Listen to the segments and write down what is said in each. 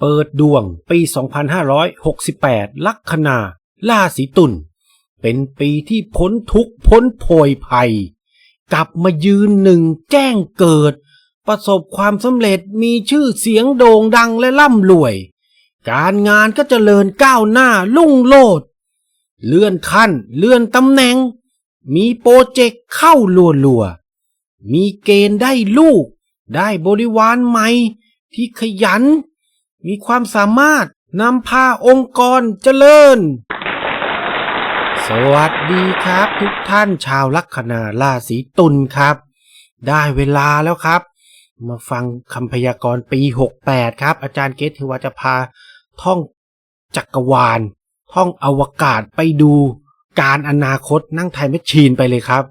เปิดดวงปี 2568 ลัคนาราศีตุลเป็นปีที่พ้นทุกพ้นโพยภัย กลับมายืนหนึ่งแจ้งเกิด ประสบความสำเร็จมีชื่อเสียงโด่งดังและร่ำรวย การงานก็เจริญก้าวหน้าลุ่งโลด เลื่อนขั้นเลื่อนตำแหน่ง มีโปรเจกต์เข้าลัวๆมีเกณฑ์ได้ลูก ได้บริวารใหม่ที่ขยัน มีความสามารถนำพาองค์กรเจริญ สวัสดีครับ ทุกท่านชาวลัคนาราศีตุลครับ ได้เวลาแล้วครับ มาฟังคำพยากรณ์ปี 68 ครับ อาจารย์เกตเทวาจะพาท่องจักรวาล ท่องอวกาศไปดูการอนาคตนั่งไทยแมชชีนไปเลยครับ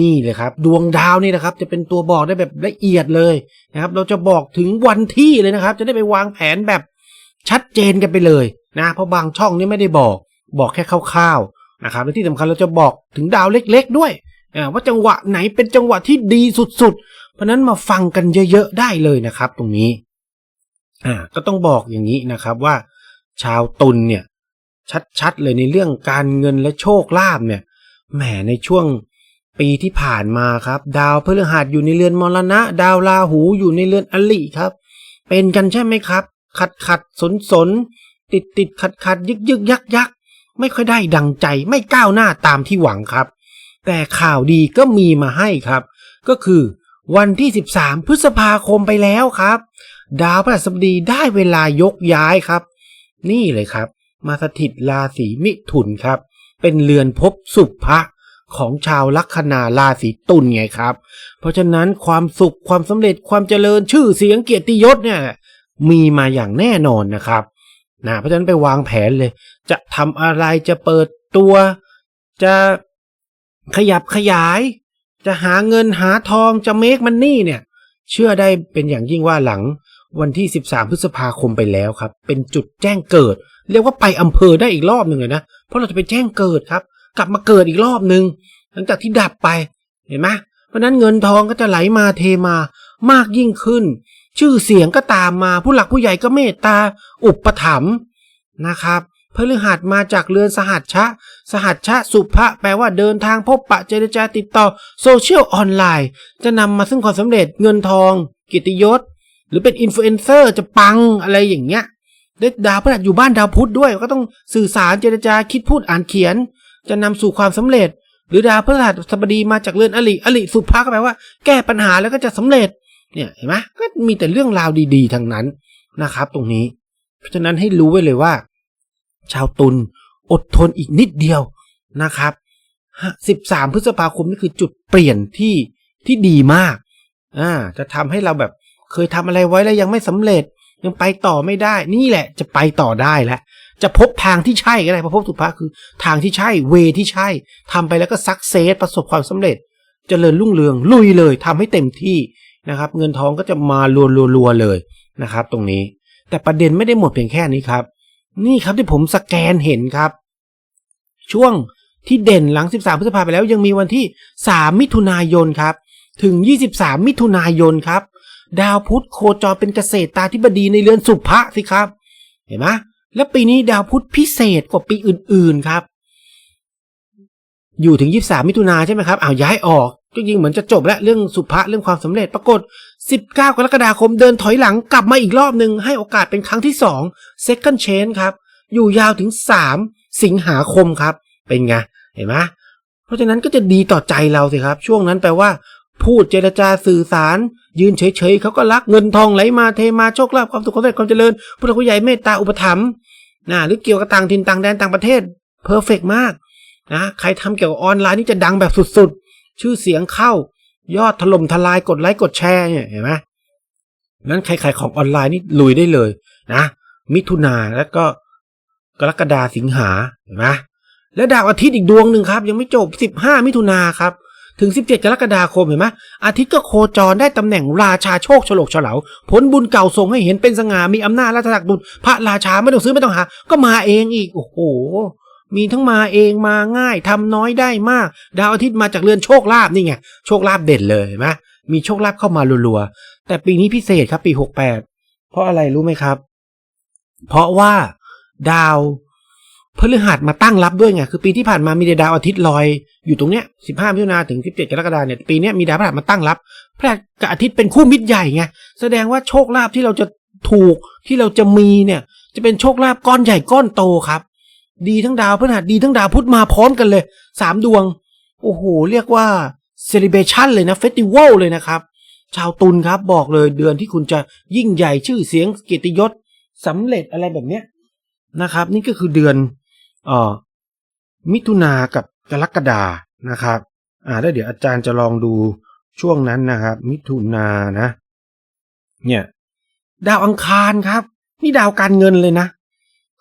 นี่เลยครับ ดวงดาวนี่นะครับ จะเป็นตัวบอกได้แบบละเอียดเลยนะครับ เราจะบอกถึงวันที่เลยนะครับ จะได้ไปวางแผนแบบชัดเจนกันไปเลยนะเพราะบางช่องนี่ไม่ได้บอก บอกแค่คร่าวๆนะครับและที่สำคัญเราจะบอกถึงดาวเล็ก ๆ ด้วยว่าจังหวะไหนเป็นจังหวะที่ดีสุดๆ เพราะฉะนั้นมาฟังกันเยอะๆได้เลยนะครับ ตรงนี้อ่าก็ต้องบอกอย่างนี้นะครับว่า ชาวตุลเนี่ย ชัดๆเลยในเรื่องการเงินและโชคลาภเนี่ยแหมในช่วง ปีที่ผ่านมาครับ ดาวพฤหัสอยู่ในเรือนมรณะ ดาวราหูอยู่ในเรือนอลิครับ เป็นกันใช่ไหมครับ ขัดขัดสนสนติดติดขัดขัดยึกยึกยักยักไม่ค่อยได้ดังใจไม่ก้าวหน้าตามที่หวังครับ แต่ข่าวดีก็มีมาให้ครับ ก็คือวันที่ 13 พฤษภาคมไปแล้วครับ ดาวพฤหัสบดีได้เวลายกย้ายครับ นี่เลยครับ มาสถิตราศีมิถุนครับ เป็นเรือนภพสุภะ ของชาวลัคนาราศีตุลไงครับ เพราะฉะนั้นความสุขความสำเร็จความเจริญชื่อเสียงเกียรติยศเนี่ยมีมาอย่างแน่นอนนะครับนะเพราะฉะนั้นไปวางแผนเลย จะทำอะไรจะเปิดตัว จะขยับขยาย จะหาเงินหาทองจะเมคมันนี่เนี่ย เชื่อได้เป็นอย่างยิ่งว่าหลังวันที่ 13 พฤษภาคมไปแล้วครับ เป็นจุดแจ้งเกิด เรียกว่าไปอำเภอได้อีกรอบหนึ่งเลยนะ เพราะเราจะไปแจ้งเกิดครับ กลับมาเกิดอีกรอบหนึ่งหลังจากที่ดับไปเห็นไหมเพราะนั้นเงินทองก็จะไหลมาเทมามากยิ่งขึ้น ชื่อเสียงก็ตามมาผู้หลักผู้ใหญ่ก็เมตตาอุปถัมภ์นะครับพฤหัสมาจากเรือนสหัสชะ สหัสชะสุภะแปลว่าเดินทางพบปะเจรจาติดต่อโซเชียลออนไลน์ จะนำมาซึ่งความสำเร็จเงินทอง กิตติยศ หรือเป็นอินฟลูเอนเซอร์จะปังอะไรอย่างเงี้ยได้ดาวพฤหัสอยู่บ้านดาวพุธด้วย ก็ต้องสื่อสารเจรจาคิดพูดอ่านเขียน จะนำสู่ความสำเร็จ หรือดาวพฤหัสบดีมาจากเรือนอลิอลิสุภะก็แปลว่า แก้ปัญหาแล้วก็จะสำเร็จ เนี่ยเห็นไหมก็มีแต่เรื่องราวดีๆทั้งนั้นนะครับ ตรงนี้ เพราะฉะนั้นให้รู้ไว้เลยว่า ชาวตุลอดทนอีกนิดเดียวนะครับ13 พฤษภาคมนี่คือจุดเปลี่ยนที่ที่ดีมาก อ่า จะทำให้เราแบบเคยทำอะไรไว้แล้วยังไม่สำเร็จ ยังไปต่อไม่ได้ นี่แหละจะไปต่อได้แล้ว จะพบทางที่ใช่ก็ได้พระพบสุภาคือ ทางที่ใช่เวที่ใช่ทำไปแล้วก็สักเซสประสบความสำเร็จจเจริญรุ่งเรืองลุยเลยทำให้เต็มที่นะครับ เงินทองก็จะมารัวๆเลยนะครับ ตรงนี้ แต่ประเด็นไม่ได้หมดเพียงแค่นี้ครับ นี่ครับที่ผมสแกนเห็นครับ ช่วงที่เด่นหลัง 13 พฤษภาไปแล้วยังมีวันที่ 3 มิถุนายนครับ ถึง 23 มิถุนายนครับ ดาวพุธโคจรเป็นเกษตรตาธิบดีในเรือนสุภะสิครับ เห็นไหม แล้วปีนี้ดาวพุธพิเศษกว่าปีอื่นๆครับ อยู่ถึง 23 มิถุนาใช่ไหมครับอ้าวย้ายออกก็ยิงเหมือนจะจบแล้วเรื่องสุภะเรื่องความสำเร็จปรากฏ 19 กรกฎาคมเดินถอยหลังกลับมาอีกรอบหนึ่งให้โอกาสเป็นครั้งที่ 2 second change ครับ อยู่ยาวถึง 3 สิงหาคมครับ เป็นไง เห็นไหมเพราะฉะนั้นก็จะดีต่อใจเราสิครับ ช่วงนั้นแปลว่า พูดเจรจาสื่อสาร ยืนเฉยๆเขาก็รักเงินทองไหลมาเทมาโชคลาภความสุขความสำเร็จความเจริญผู้หลักผู้ใหญ่เมตตาอุปถัมภ์ นะหรือเกี่ยวกับต่างถิ่นต่างแดนต่างประเทศเพอร์เฟกมากนะใครทำเกี่ยวกับออนไลน์นี่จะดังแบบสุดๆ ชื่อเสียงเข้ายอดถล่มทลายกดไลค์กดแชร์เนี่ยเห็นไหมนั้นใครขายของออนไลน์นี่ลุยได้เลยนะ มิถุนาแล้วก็กรกฎาสิงหาเห็นไหมแล้วดาวอาทิตย์อีกดวงหนึ่งครับ ยังไม่จบ15มิถุนาครับ ถึง 17 กรกฎาคมเห็นไหมอาทิตย์ก็โคจรได้ตำแหน่งราชาโชคฉลกเฉลาผลบุญเก่าส่งให้เห็นเป็นสง่ามีอำนาจราชักดุลพระราชาไม่ต้องซื้อไม่ต้องหา ก็มาเองอีก โอ้โห มีทั้งมาเองมาง่ายทำน้อยได้มาก ดาวอาทิตย์มาจากเรือนโชคลาภนี่ไงโชคลาภเด่นเลยเห็นไหมมีโชคลาภเข้ามารัวๆแต่ปีนี้พิเศษครับปี 68 เพราะอะไรรู้ไหมครับ เพราะว่าดาว พฤหัสมาตั้งรับด้วยไงคือปีที่ผ่านมามีดาวอาทิตย์ลอยอยู่ตรงเนี้ย15มิถุนาถึง17กรกฎาเนี่ยปีนี้มีดาวพฤหัสมาตั้งรับพฤหัสกับอาทิตย์เป็นคู่มิตรใหญ่ไงแสดงว่าโชคลาภที่เราจะถูกที่เราจะมีเนี่ยจะเป็นโชคลาภก้อนใหญ่ก้อนโตครับ ดีทั้งดาวพฤหัสดีทั้งดาวพุธมาพร้อมกันเลยสามดวง โอ้โห เรียกว่าเซเลบ a ชันเลยนะเฟสติวัลเลยนะครับชาวตุลครับบอกเลยเดือนที่คุณจะยิ่งใหญ่ชื่อเสียงเกียรติยศสำเร็จอะไรแบบเนี้ยนะครับ นี่ก็คือเดือน เอ่อมิถุนากับกรกฎานะครับอ่าแล้วเดี๋ยวอาจารย์จะลองดูช่วงนั้นนะครับ มิถุนานะ เนี่ย ดาวอังคารครับ นี่ดาวการเงินเลยนะ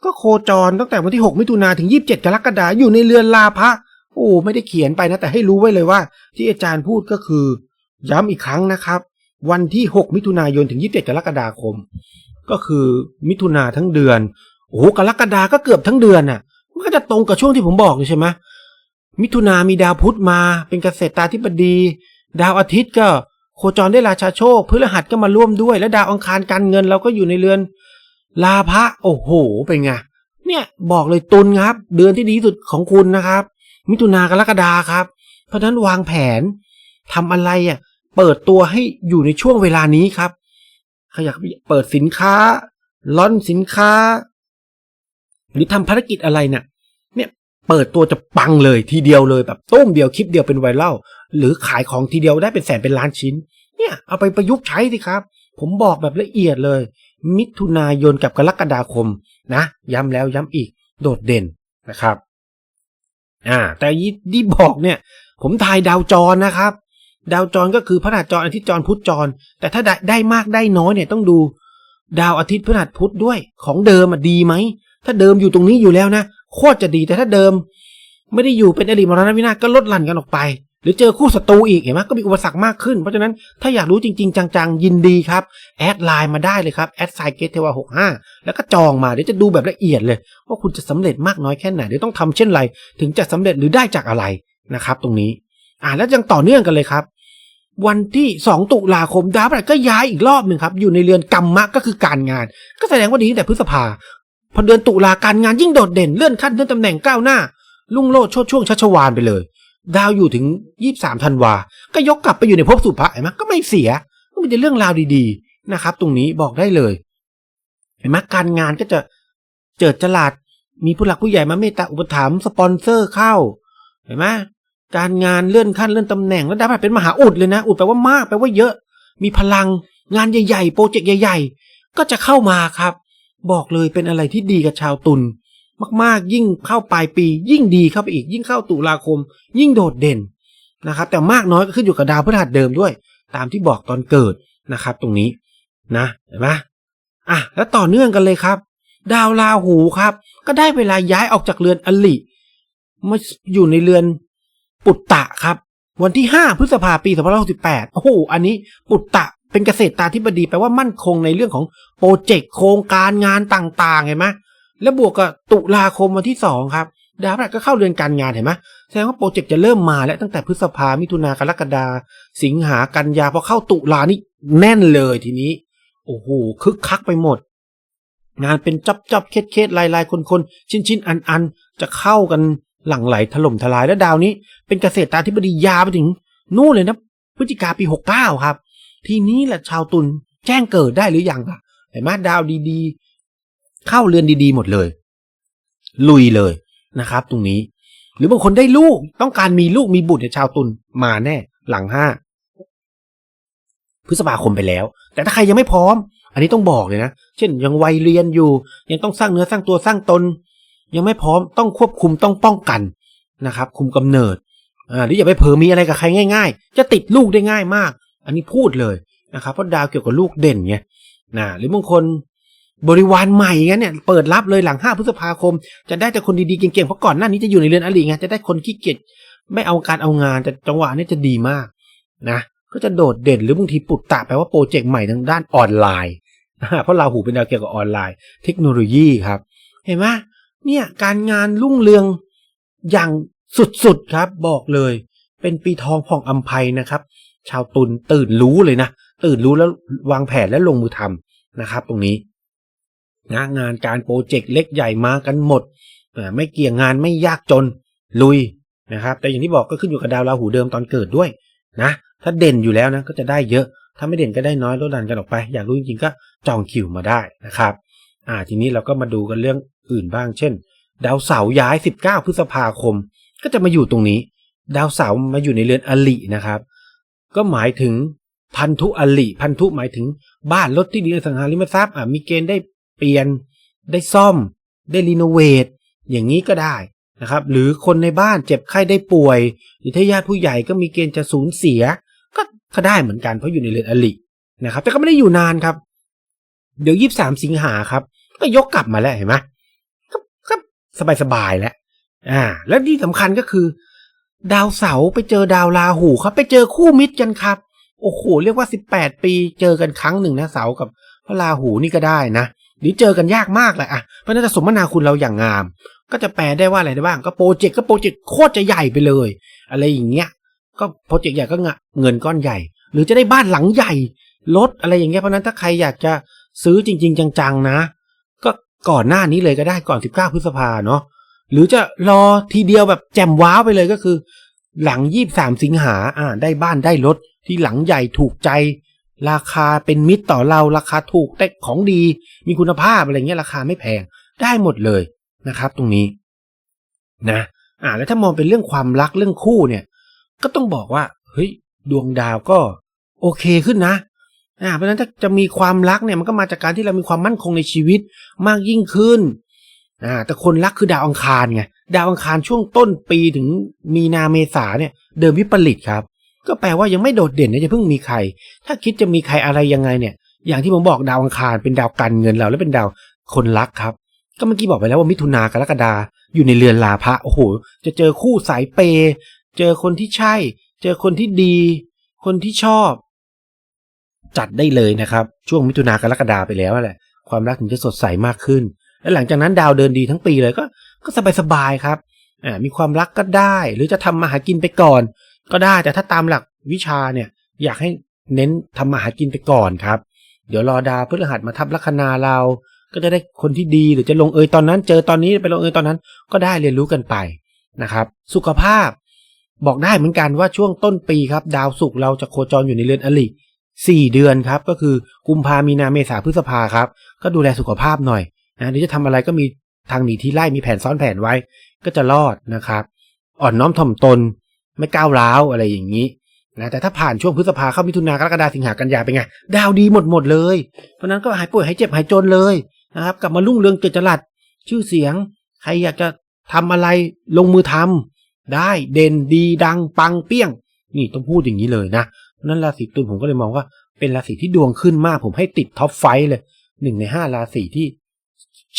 ก็โคจรตั้งแต่วันที่ 6 มิถุนาถึง 27 กรกฎาอยู่ในเรือนลาภะโอ้ไม่ได้เขียนไปนะ แต่ให้รู้ไว้เลยว่า ที่อาจารย์พูดก็คือ ย้ำอีกครั้งนะครับ วันที่ 6 มิถุนายนถึง 27 กรกฎาคม ก็คือมิถุนาทั้งเดือน โอ้กรกฎาก็เกือบทั้งเดือนน่ะ มันก็จะตรงกับช่วงที่ผมบอกอยู่ใช่ไหมมิถุนามีดาวพุธมาเป็นเกษตราธิบดี ดาวอาทิตย์ก็โคจรได้ราชาโชคพฤหัสก็มาร่วมด้วย และดาวอังคารการเงินเราก็อยู่ในเรือน ลาภะโอ้โหเป็นไงเนี่ยบอกเลยตุนครับ เดือนที่ดีที่สุดของคุณนะครับ มิถุนากรกฎาครับ เพราะฉะนั้นวางแผนทำอะไรอะเปิดตัวให้อยู่ในช่วงเวลานี้ครับใครอยากเปิดสินค้าล่อนสินค้า หรือทำภารกิจอะไรเนี่ยเนี่ยเปิดตัวจะปังเลยทีเดียวเลยแบบต้มเดียวคลิปเดียวเป็นไวรัลหรือขายของทีเดียวได้เป็นแสนเป็นล้านชิ้น เนี่ยเอาไปประยุกต์ใช้สิครับ ผมบอกแบบละเอียดเลย มิถุนายนกับกรกฎาคมนะ ย้ำแล้วย้ำอีกโดดเด่นนะครับอ่าแต่ยี่ที่บอกเนี่ย ผมทายดาวจรนะครับ ดาวจรก็คือพระหัสจรอาทิตย์จรพุธจร แต่ถ้าได้ได้มากได้น้อยเนี่ยต้องดู ดาวอาทิตย์พฤหัสพุธด้วยของเดิมอะดีไหม ถ้าเดิมอยู่ตรงนี้อยู่แล้วนะโคตรจะดีแต่ถ้าเดิม ไม่ได้อยู่เป็นอริมรณวินาศก็ลดหลั่นกันออกไป หรือเจอคู่ศัตรูอีกเห็นไหมก็มีอุปสรรคมากขึ้น เพราะฉะนั้นถ้าอยากรู้จริง ๆ จังๆ ยินดีครับ แอดไลน์มาได้เลยครับแอดไซเกตเทวาหกห้าแล้วก็จองมาเดี๋ยวจะดูแบบละเอียดเลย ว่าคุณจะสำเร็จมากน้อยแค่ไหนเดี๋ยวต้องทำเช่นไร ถึงจะสำเร็จหรือได้จากอะไรนะครับ ตรงนี้ อ่าแล้วยังต่อเนื่องกันเลยครับวันที่สองตุลาคมดาวพฤหัสก็ย้ายอีกรอบหนึ่งครับ อยู่ในเรือนกรรมะก็คือการงาน ก็แสดงว่าดีตั้งแต่พฤษภา พอเดือนตุลาการงานยิ่งโดดเด่นเลื่อนขั้นเลื่อนตำแหน่งก้าวหน้า ลุ่งโลดโชดช่วงชัชวานไปเลย ดาวอยู่ถึงยี่สามธันวา ก็ยกกลับไปอยู่ในภพสุภะเห็นไหมก็ไม่เสียก็มีแต่เรื่องราวดีๆนะครับ ตรงนี้บอกได้เลยเห็นไหมการงานก็จะเจิดจลาดมีผู้หลักผู้ใหญ่มาเมตตาอุปถัมภ์สปอนเซอร์เข้า เห็นไหมการงานเลื่อนขั้นเลื่อนตำแหน่งแล้วดาวพฤหัสเป็นมหาอุดเลยนะ อุดแปลว่ามากแปลว่าเยอะ มีพลังงานใหญ่ๆโปรเจกต์ใหญ่ ๆ ก็จะเข้ามาครับ บอกเลยเป็นอะไรที่ดีกับชาวตุลมากๆ ยิ่งเข้าปลายปี ยิ่งดีเข้าไปอีก ยิ่งเข้าตุลาคม ยิ่งโดดเด่นนะครับ แต่มากน้อยก็ขึ้นอยู่กับดาวพฤหัสเดิมด้วย ตามที่บอกตอนเกิดนะครับ ตรงนี้นะเห็นไหมอะแล้วต่อเนื่องกันเลยครับ ดาวราหูครับ ก็ได้เวลาย้ายออกจากเรือนอลิมาอยู่ในเรือนปุตตะครับ วันที่ 5 พฤษภาปี2568โอ้โหอันนี้ปุตตะเป็นเกษตรตาธิบดีแปลว่ามั่นคงในเรื่องของ โปรเจกต์โครงการงานต่างๆ เห็นไหมแล้วบวกกับตุลาคมวันที่2ครับดาวพฤหัสก็เข้าเรือนการงานเห็นไหมแสดงว่าโปรเจกต์จะเริ่มมาแล้วตั้งแต่พฤษภามิถุนากรกฎาสิงหากันยาพอเข้าตุลานี่แน่นเลยทีนี้ โอ้โหคึกคักไปหมด งานเป็นจับจับเคสเคสลายลายคนคนชิ้นชิ้นอันอันจะเข้ากันหลั่งไหลถล่มทลายแล้วดาวนี้ เป็นเกษตรตาธิบดียาไปถึง นู่นเลยนะพฤศจิกาปีหกเก้าครับ ทีนี้แหละชาวตุลแจ้งเกิดได้หรือยังล่ะ เห็นไหมดาวดีๆ เข้าเรือนดีๆ หมดเลย ลุยเลยนะครับ ตรงนี้ หรือบางคนได้ลูกต้องการมีลูกมีบุตรเนี่ยชาวตุลมาแน่ หลังห้าพฤษภาคมไปแล้ว แต่ถ้าใครยังไม่พร้อม อันนี้ต้องบอกเลยนะ เช่นยังวัยเรียนอยู่ ยังต้องสร้างเนื้อสร้างตัวสร้างตน ยังไม่พร้อมต้องควบคุมต้องป้องกันนะครับ คุมกำเนิดอ่าหรืออย่าไปเผลอมีอะไรกับใครง่าย ๆ จะติดลูกได้ง่ายมาก อันนี้พูดเลยนะครับเพราะดาวเกี่ยวกับลูกเด่นไง นะหรือบางคนบริวารใหม่เงี้ยเนี่ยเปิดรับเลยหลังห้าพฤษภาคม จะได้แต่คนดีๆเก่งๆเพราะก่อนหน้านี้จะอยู่ในเรือนอลีไงจะได้คนขี้เกียจไม่เอาการเอางานแต่จังหวะนี้จะดีมากนะก็จะโดดเด่นหรือบางทีปุตตะแปลว่าโปรเจกต์ใหม่ทางด้านออนไลน์เพราะราหูเป็นดาวเกี่ยวกับออนไลน์ เทคโนโลยีครับ เห็นไหมเนี่ยการงานรุ่งเรืองอย่างสุดๆครับ บอกเลย เป็นปีทองผ่องอัมภัยนะครับ ชาวตุลตื่นรู้เลยนะ ตื่นรู้แล้ววางแผนและลงมือทำนะครับ ตรงนี้นะงานการโปรเจกต์เล็กใหญ่มากันหมด ไม่เกี่ยงงานไม่ยากจนลุยนะครับ แต่อย่างที่บอกก็ขึ้นอยู่กับดาวราหูเดิมตอนเกิดด้วยนะถ้าเด่นอยู่แล้วนะก็จะได้เยอะ ถ้าไม่เด่นก็ได้น้อยลดหลั่นกันออกไป อยากรู้จริงๆก็จองคิวมาได้นะครับอ่าทีนี้เราก็มาดูกันเรื่องอื่นบ้าง เช่น ดาวเสาร์ย้าย 19 พฤษภาคม ก็จะมาอยู่ตรงนี้ ดาวเสาร์มาอยู่ในเรือนอลินะครับ ก็หมายถึง พันธุอลิพันธุหมายถึงบ้านรถที่ดินอสังหาริมทรัพย์อ่ามีเกณฑ์ได้เปลี่ยน ได้ซ่อม ได้รีโนเวทอย่างนี้ก็ได้นะครับ หรือคนในบ้านเจ็บไข้ได้ป่วย หรือถ้าญาติผู้ใหญ่ก็มีเกณฑ์จะสูญเสีย ก็ก็ได้เหมือนกันเพราะอยู่ในเรือนอลินะครับ แต่ก็ไม่ได้อยู่นานครับ เดี๋ยวยี่สามสิงหาครับ ก็ยกกลับมาแล้วเห็นไหมก็ก็สบายสบายแล้วอ่า แล้วที่สำคัญก็คือ ดาวเสาไปเจอดาวราหูครับ ไปเจอคู่มิตรกันครับ โอ้โหเรียกว่าสิบแปดปีเจอกันครั้งหนึ่งนะเสากับพระราหูนี่ก็ได้นะหรือเจอกันยากมากเลยอะเพราะนั้นจะสมนาคุณเราอย่างงาม ก็จะแปลได้ว่าอะไรได้บ้าง ก็โปรเจกต์ก็โปรเจกต์โคตรจะใหญ่ไปเลย อะไรอย่างเงี้ย ก็โปรเจกต์ใหญ่ก็เงินก้อนใหญ่ หรือจะได้บ้านหลังใหญ่รถอะไรอย่างเงี้ยเพราะฉะนั้นถ้าใครอยากจะซื้อจริง ๆ จังๆนะ ก็ก่อนหน้านี้เลยก็ได้ก่อน 19 พฤษภาเนาะหรือจะรอทีเดียวแบบแจ่มว้าวไปเลยก็คือ หลัง23สิงหาอ่าได้บ้านได้รถที่หลังใหญ่ถูกใจ ราคาเป็นมิตรต่อเราราคาถูกแต่ของดี มีคุณภาพอะไรเงี้ยราคาไม่แพงได้หมดเลยนะครับ ตรงนี้นะอ่าแล้วถ้ามองเป็นเรื่องความรักเรื่องคู่เนี่ย ก็ต้องบอกว่าเฮ้ยดวงดาวก็โอเคขึ้นนะอ่าเพราะฉะนั้นถ้าจะมีความรักเนี่ยมันก็มาจากการที่เรามีความมั่นคงในชีวิตมากยิ่งขึ้นอ่าแต่คนรักคือดาวอังคารไง ดาวอังคารช่วงต้นปีถึงมีนาเมษาเนี่ย เดิมวิปริตครับ ก็แปลว่ายังไม่โดดเด่นนะจะเพิ่งมีใคร ถ้าคิดจะมีใครอะไรยังไงเนี่ย อย่างที่ผมบอกดาวอังคารเป็นดาวการเงินเราและเป็นดาวคนรักครับ ก็เมื่อกี้บอกไปแล้วว่ามิถุนากรกฎาอยู่ในเรือนลาภะโอ้โห จะเจอคู่สายเปย์เจอคนที่ใช่ เจอคนที่ดี คนที่ชอบ จัดได้เลยนะครับ ช่วงมิถุนากรกฎาไปแล้วแหละความรักถึงจะสดใสมากขึ้น และหลังจากนั้นดาวเดินดีทั้งปีเลยก็ ก็สบายๆครับอ่ามีความรักก็ได้ หรือจะทำมาหากินไปก่อน ก็ได้แต่ถ้าตามหลักวิชาเนี่ยอยากให้เน้นทำมาหากินไปก่อนครับ เดี๋ยวรอดาวพฤหัสมาทับลัคนาเรา ก็จะได้คนที่ดีหรือจะลงเอยตอนนั้น เจอตอนนี้ไปลงเอยตอนนั้น ก็ได้เรียนรู้กันไปนะครับ สุขภาพบอกได้เหมือนกันว่าช่วงต้นปีครับ ดาวศุกร์เราจะโคจรอยู่ในเรือนอลิสี่เดือนครับ ก็คือกุมภามีนาเมษาพฤษภาครับ ก็ดูแลสุขภาพหน่อยนะหรือจะทำอะไรก็มี ทางหนีที่ไล่มีแผนซ้อนแผนไว้ ก็จะรอดนะครับ อ่อนน้อมถ่อมตนไม่ก้าวร้าวอะไรอย่างนี้นะแต่ถ้าผ่านช่วงพฤษภาเข้ามิถุนากรกฎาสิงหากันยาเป็นไง ดาวดีหมดหมดเลย เพราะนั้นก็หายป่วยหายเจ็บหายจนเลยนะครับ กลับมารุ่งเรืองเกิดจรัสชื่อเสียง ใครอยากจะทำอะไรลงมือทำได้เด่นดีดังปังเปี้ยง นี่ต้องพูดอย่างนี้เลยนะเพราะนั้นราศีตุลผมก็เลยมองว่าเป็นราศีที่ดวงขึ้นมากผมให้ติดท็อปไฟเลยหนึ่งในห้าราศีที่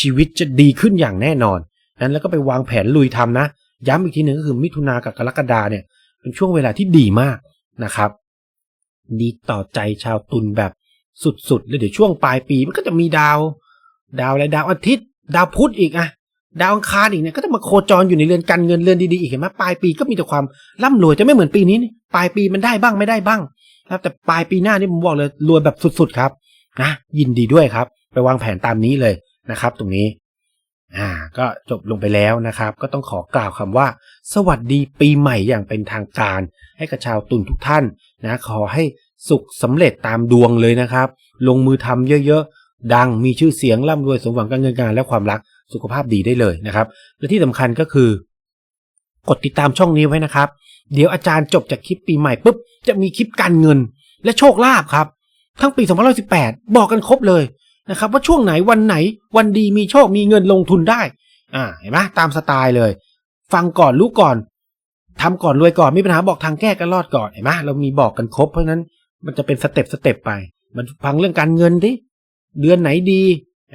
ชีวิตจะดีขึ้นอย่างแน่นอนนั้นแล้วก็ไปวางแผนลุยทำนะ ย้ำอีกทีหนึ่งก็คือมิถุนากับกรกฎาเนี่ยเป็นช่วงเวลาที่ดีมากนะครับ ดีต่อใจชาวตุลแบบสุดๆแล้วเดี๋ยวช่วงปลายปีมันก็จะมีดาว ดาวอะไรดาวอาทิตย์ ดาวพุธอีกอะดาวอังคารอีกเนี่ยก็จะมาโคจรอยู่ในเรือนการเงินเรือนดีๆอีกเห็นไหมปลายปีก็มีแต่ความร่ำรวยจะไม่เหมือนปีนี้นี่ปลายปีมันได้บ้างไม่ได้บ้างครับแต่ปลายปีหน้านี่ผมบอกเลยรวยแบบสุดๆครับนะยินดีด้วยครับ ไปวางแผนตามนี้เลย นะครับ ตรงนี้อ่าก็จบลงไปแล้วนะครับ ก็ต้องขอกล่าวคำว่า สวัสดีปีใหม่อย่างเป็นทางการ ให้กับชาวตุลทุกท่านนะขอให้สุขสำเร็จตามดวงเลยนะครับ ลงมือทำเยอะๆ ดังมีชื่อเสียงร่ำรวยสมหวังการเงินการและความรักสุขภาพดีได้เลยนะครับ และที่สำคัญก็คือกดติดตามช่องนี้ไว้นะครับ เดี๋ยวอาจารย์จบจากคลิปปีใหม่ปุ๊บจะมีคลิปการเงินและโชคลาภครับ ทั้งปี 2018 บอกกันครบเลย นะครับว่าช่วงไหนวันไหนวันดีมีโชคมีเงินลงทุนได้ อ่าเห็นไหมตามสไตล์เลย ฟังก่อนรู้ก่อนทำก่อนรวยก่อนมีปัญหาบอกทางแก้กันรอดก่อนเห็นไหมเรามีบอกกันครบเพราะนั้นมันจะเป็นสเต็ปสเต็ปไป มันฟังเรื่องการเงินดิเดือนไหนดี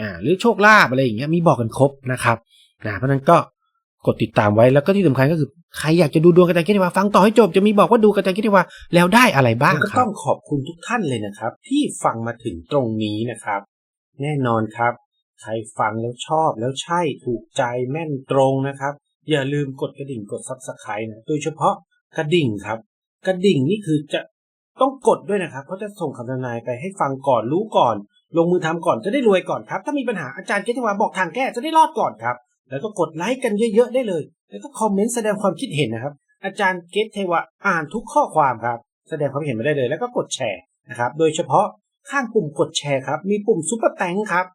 อ่าหรือโชคลาภอะไรอย่างเงี้ยมีบอกกันครบนะครับนะเพราะนั้นก็กดติดตามไว้แล้วก็ที่สำคัญก็คือใครอยากจะดูดวงกระจายกิจว่าฟังต่อให้จบจะมีบอกว่าดูกระจายกิจว่าแล้วได้อะไรบ้างก็ต้องขอบคุณทุกท่านเลยนะครับ ที่ฟังมาถึงตรงนี้นะครับ แน่นอนครับ ใครฟังแล้วชอบแล้วใช่ถูกใจแม่นตรงนะครับ อย่าลืมกดกระดิ่งกดซับสไครต์นะโดยเฉพาะกระดิ่งครับ กระดิ่งนี่คือจะต้องกดด้วยนะครับ เพราะจะส่งคำทำนายไปให้ฟังก่อนรู้ก่อน ลงมือทำก่อนจะได้รวยก่อนครับ ถ้ามีปัญหาอาจารย์เกตวาบอกทางแก้จะได้รอดก่อนครับ แล้วก็กดไลค์กันเยอะๆได้เลย แล้วก็คอมเมนต์แสดงความคิดเห็นนะครับ อาจารย์เกตเทวาอ่านทุกข้อความครับ แสดงความเห็นมาได้เลย แล้วก็กดแชร์นะครับ โดยเฉพาะ ข้างปุ่มกดแชร์ครับ มีปุ่มซุปเปอร์แตงครับ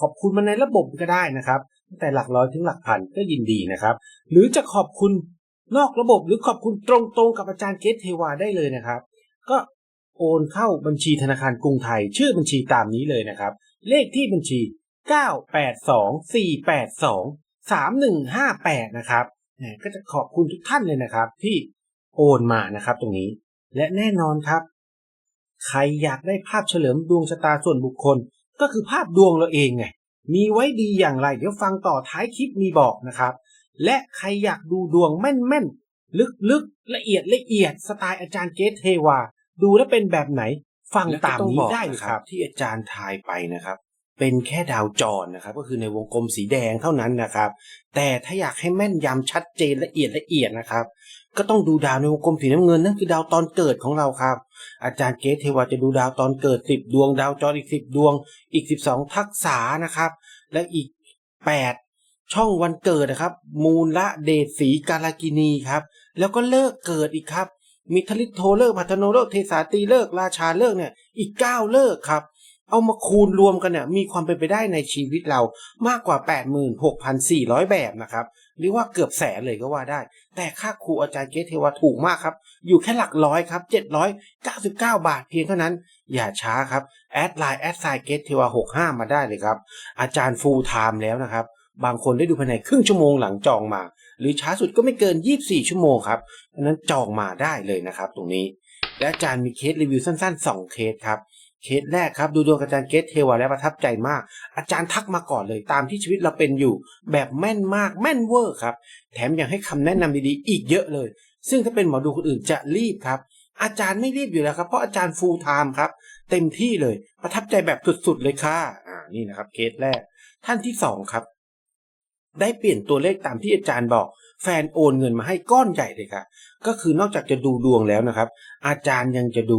ขอบคุณมาในระบบก็ได้นะครับตั้งแต่หลักร้อยถึงหลักพันก็ยินดีนะครับ หรือจะขอบคุณนอกระบบหรือขอบคุณตรงๆกับอาจารย์เกตเทวาได้เลยนะครับ ก็โอนเข้าบัญชีธนาคารกรุงไทย ชื่อบัญชีตามนี้เลยนะครับ เลขที่บัญชี 982-482-3158 นะครับก็จะขอบคุณทุกท่านเลยนะครับ ที่โอนมานะครับตรงนี้ และแน่นอนครับ ใครอยากได้ภาพเฉลิมดวงชะตาส่วนบุคคล ก็คือภาพดวงเราเองไง มีไว้ดีอย่างไรเดี๋ยวฟังต่อท้ายคลิปมีบอกนะครับ และใครอยากดูดวงแม่นๆ ลึกๆ ละเอียดละเอียดสไตล์อาจารย์เกตเทวา ดูแล้วเป็นแบบไหน ฟังตามนี้ได้ครับ ที่อาจารย์ทายไปนะครับ เป็นแค่ดาวจรนะครับ ก็คือในวงกลมสีแดงเท่านั้นนะครับ แต่ถ้าอยากให้แม่นยำชัดเจนละเอียดละเอียดนะครับ ก็ต้องดูดาวในวงกลมสีน้ำเงินนั่นคือดาวตอนเกิดของเราครับ อาจารย์เกตเทวาจะดูดาวตอนเกิดสิบดวง ดาวจรอีกสิบดวง อีกสิบสองทักษะนะครับ และอีกแปดช่องวันเกิดนะครับ มูลละเดชสีกาลกินีครับ แล้วก็เลิกเกิดอีกครับมิทลิโทเลิกพัฒโนเลิกเทสาตีเลิกราชาเลิกเนี่ยอีกเก้าเลิกครับเอามาคูณรวมกันเนี่ยมีความเป็นไปได้ในชีวิตเรามากกว่า 86,400 แบบนะครับ หรือว่าเกือบแสนเลยก็ว่าได้ แต่ค่าครูอาจารย์เกตเทวาถูกมากครับ อยู่แค่หลักร้อยครับ 799 บาทเพียงเท่านั้น อย่าช้าครับ แอดไลน์แอดไซเกตเทวา65 มาได้เลยครับ อาจารย์ฟูลไทม์แล้วนะครับ บางคนได้ดูภายในครึ่งชั่วโมงหลังจองมา หรือช้าสุดก็ไม่เกิน 24 ชั่วโมงครับเพราะนั้นจองมาได้เลยนะครับ ตรงนี้ และอาจารย์มีเคสรีวิวสั้นๆ 2 เคสครับ เคสแรกครับดูดวงอาจารย์เกตเทวาแล้วประทับใจมาก อาจารย์ทักมาก่อนเลยตามที่ชีวิตเราเป็นอยู่ แบบแม่นมากแม่นเวอร์ครับ แถมยังให้คำแนะนำดีๆ อีกเยอะเลย ซึ่งถ้าเป็นหมอดูคนอื่นจะรีบครับ อาจารย์ไม่รีบอยู่แล้วครับ เพราะอาจารย์ฟูลไทม์ครับ เต็มที่เลยประทับใจแบบสุดๆเลยค่ะอ่านี่นะครับเคสแรก ท่านที่สองครับ ได้เปลี่ยนตัวเลขตามที่อาจารย์บอกแฟนโอนเงินมาให้ก้อนใหญ่เลยค่ะก็คือนอกจากจะดูดวงแล้วนะครับ อาจารย์ยังจะดู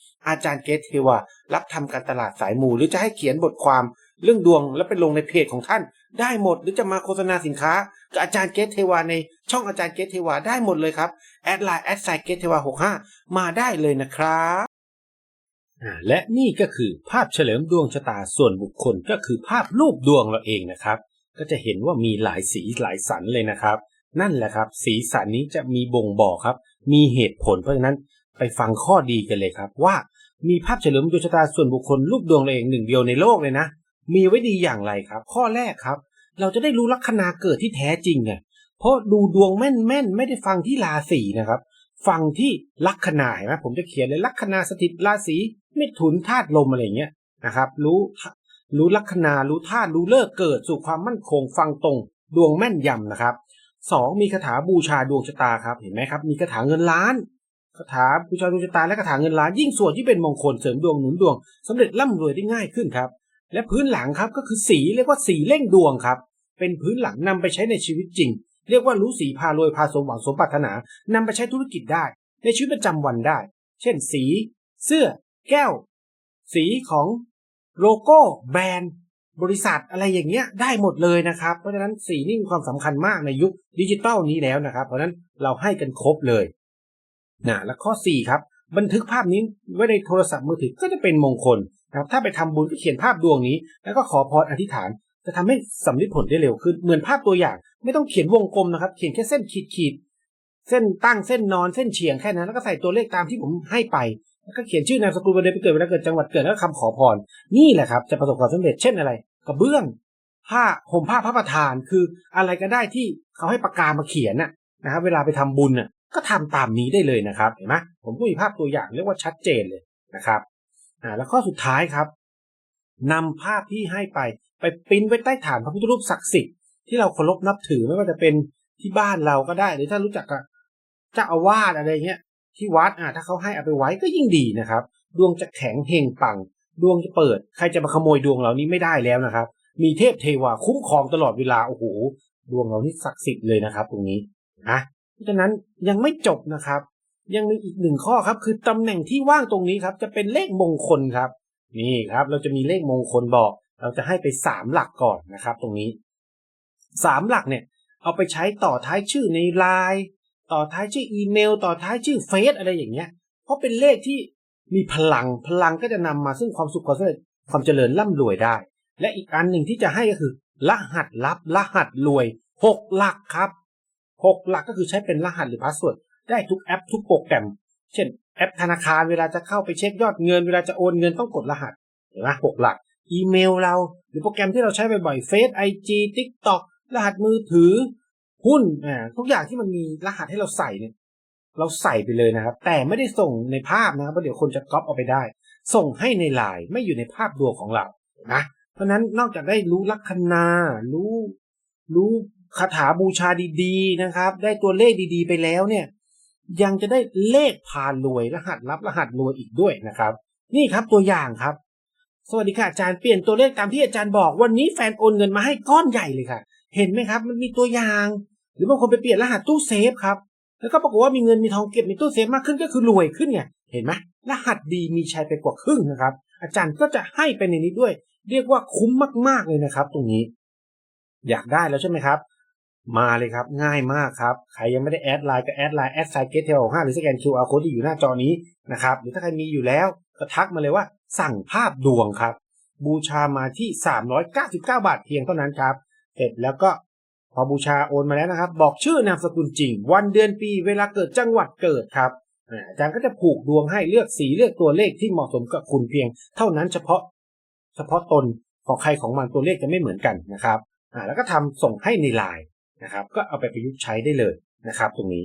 อาจารย์เกตเทวารับทำการตลาดสายมูหรือจะให้เขียนบทความเรื่องดวงแล้วไปลงในเพจของท่าน ได้หมดหรือจะมาโฆษณาสินค้ากับอาจารย์เกตเทวาในช่องอาจารย์เกตเทวาได้หมดเลยครับแอดไลน์แอดไซเกตเทวา65มาได้เลยนะครับและนี่ก็คือภาพเฉลิมดวงชะตาส่วนบุคคลก็คือภาพรูปดวงเราเองนะครับ ก็จะเห็นว่ามีหลายสีหลายสันเลยนะครับ นั่นแหละครับ สีสันนี้จะมีบ่งบอกครับ มีเหตุผลเพราะฉะนั้นไปฟังข้อดีกันเลยครับว่า มีภาพเฉลิมดวงชะตาส่วนบุคคลรูปดวงเราเองหนึ่งเดียวในโลกเลยนะ มีไว้ดีอย่างไรครับ ข้อแรกครับ เราจะได้รู้ลัคนาเกิดที่แท้จริงไงเพราะดูดวงแม่นๆไม่ได้ฟังที่ราศีนะครับ ฟังที่ลัคนาเห็นไหมผมจะเขียนเลยลัคนาสถิตราศีเมถุนธาตุลมอะไรเงี้ยนะครับ รู้รู้ลัคนารู้ธาตุรู้เลิกเกิดสู่ความมั่นคงฟังตรง ดวงแม่นยำนะครับสองมีคาถาบูชาดวงชะตาครับเห็นไหมครับ มีคาถาเงินล้าน คาถาบูชาดวงชะตาและคาถาเงินล้านยิ่งส่วนที่เป็นมงคลเสริมดวงหนุนดวงสำเร็จร่ำรวยได้ง่ายขึ้นครับ และพื้นหลังครับก็คือสีเรียกว่าสีเร่งดวงครับ เป็นพื้นหลังนำไปใช้ในชีวิตจริง เรียกว่ารู้สีพารวยพาสมหวังสมปรารถนานำไปใช้ธุรกิจได้ ในชีวิตประจำวันได้ เช่นสี เสื้อ แก้ว สีของโลโก้แบรนด์บริษัทอะไรอย่างเงี้ยได้หมดเลยนะครับ เพราะฉะนั้นสีนี่มีความสำคัญมากในยุคดิจิตอลนี้แล้วนะครับ เพราะฉะนั้นเราให้กันครบเลย นะและข้อ 4 ครับ บันทึกภาพนี้ไว้ในโทรศัพท์มือถือก็จะเป็นมงคลนะครับถ้าไปทำบุญก็เขียนภาพดวงนี้ แล้วก็ขอพรอธิษฐาน จะทำให้สำลิดผลได้เร็วขึ้นเหมือนภาพตัวอย่าง ไม่ต้องเขียนวงกลมนะครับ เขียนแค่เส้นขีดขีดเส้นตั้งเส้นนอนเส้นเฉียงแค่นั้นแล้วก็ใส่ตัวเลขตามที่ผมให้ไปแล้วก็เขียนชื่อนามสกุลวันเดือนปีเกิดเวลาเกิดจังหวัดเกิดแล้วก็คำขอพรนี่แหละครับจะประสบความสำเร็จเช่นอะไรกระเบื้องผ้าห่มผ้าพระประธานคืออะไรก็ได้ที่เขาให้ปากกามาเขียนน่ะนะครับเวลาไปทำบุญน่ะ ก็ทำตามนี้ได้เลยนะครับเห็นไหมผมก็มีภาพตัวอย่างเรียกว่าชัดเจนเลยนะครับอ่าแล้วข้อสุดท้ายครับนำภาพที่ให้ไปไปปริ้นไว้ใต้ฐานพระพุทธรูปศักดิ์สิทธิ์ที่เราเคารพนับถือไม่ว่าจะเป็นที่บ้านเราก็ได้ หรือถ้ารู้จักกับเจ้าอาวาสอะไรเงี้ยที่วัดอะถ้าเขาให้เอาไปไว้ก็ยิ่งดีนะครับ ดวงจะแข็งเฮงปัง ดวงจะเปิด ใครจะมาขโมยดวงเรานี้ไม่ได้แล้วนะครับ มีเทพเทวาคุ้มครองตลอดเวลาโอ้โหดวงเรานี่ศักดิ์สิทธิ์เลยนะครับ ตรงนี้นะ ราะฉะนั้นยังไม่จบนะครับ ยังมีอีกหนึ่งข้อครับ คือตำแหน่งที่ว่างตรงนี้ครับ จะเป็นเลขมงคลครับ นี่ครับ เราจะมีเลขมงคลบอก เราจะให้ไปสามหลักก่อนนะครับ ตรงนี้สามหลักเนี่ย เอาไปใช้ต่อท้ายชื่อในไลน์ต่อท้ายชื่ออีเมล ต่อท้ายชื่อเฟซอะไรอย่างเงี้ย เพราะเป็นเลขที่มีพลังพลังก็จะนำมาซึ่งความสุขความสำเร็จความเจริญร่ำรวยได้ และอีกอันหนึ่งที่จะให้ก็คือ รหัสลับรหัสรวยหกหลักครับ หกหลักก็คือใช้เป็นรหัสหรือพาสเวิร์ดได้ทุกแอปทุกโปรแกรม เช่น แอปธนาคารเวลาจะเข้าไปเช็คยอดเงิน เวลาจะโอนเงินต้องกดรหัสเห็นไหมหกหลัก อีเมลเรา หรือโปรแกรมที่เราใช้บ่อยๆเฟซไอจีทิกตอกรหัสมือถือ หุ้นอ่าทุกอย่างที่มันมีรหัสให้เราใส่เนี่ยเราใส่ไปเลยนะครับ แต่ไม่ได้ส่งในภาพนะครับเพราะเดี๋ยวคนจะก๊อปเอาไปได้ ส่งให้ในไลน์ไม่อยู่ในภาพดวงของเรานะเพราะนั้นนอกจากได้รู้ลัคนารู้รู้ คาถาบูชาดีๆนะครับ ได้ตัวเลขดีๆ ไปแล้วเนี่ย ยังจะได้เลขพารวยรหัสลับรหัสรวยอีกด้วยนะครับ นี่ครับตัวอย่างครับ สวัสดีค่ะอาจารย์เปลี่ยนตัวเลขตามที่อาจารย์บอก วันนี้แฟนโอนเงินมาให้ก้อนใหญ่เลยค่ะ เห็นไหมครับ มันมีตัวอย่าง หรือบางคนไปเปลี่ยนรหัสตู้เซฟครับแล้วก็ปรากฏว่ามีเงินมีทองเก็บในตู้เซฟมากขึ้นก็คือรวยขึ้นไงเห็นไหมรหัสดีมีชัยไปกว่าครึ่งนะครับ อาจารย์ก็จะให้ไปในนี้ด้วย เรียกว่าคุ้มมากๆเลยนะครับ ตรงนี้ อยากได้แล้วใช่ไหมครับ มาเลยครับ ง่ายมากครับ ใครยังไม่ได้แอดไลน์ก็แอดไลน์แอดไซเกตเทลห้าหรือสแกน QR code ที่อยู่หน้าจอนี้นะครับหรือถ้าใครมีอยู่แล้วก็ทักมาเลยว่า สั่งภาพดวงครับ บูชามาที่ 399 บาทเพียงเท่านั้นครับ เสร็จแล้วก็พอบูชาโอนมาแล้วนะครับ บอกชื่อนามสกุลจริง วันเดือนปีเวลาเกิดจังหวัดเกิดครับอาอาจารย์ก็จะผูกดวงให้เลือกสีเลือกตัวเลขที่เหมาะสมกับคุณเพียง เท่านั้นเฉพาะ เฉพาะตนของใครของมันตัวเลขจะไม่เหมือนกันนะครับอ่าแล้วก็ทำส่งให้ในไลน์ นะครับ ก็เอาไปประยุกต์ใช้ได้เลยนะครับ ตรงนี้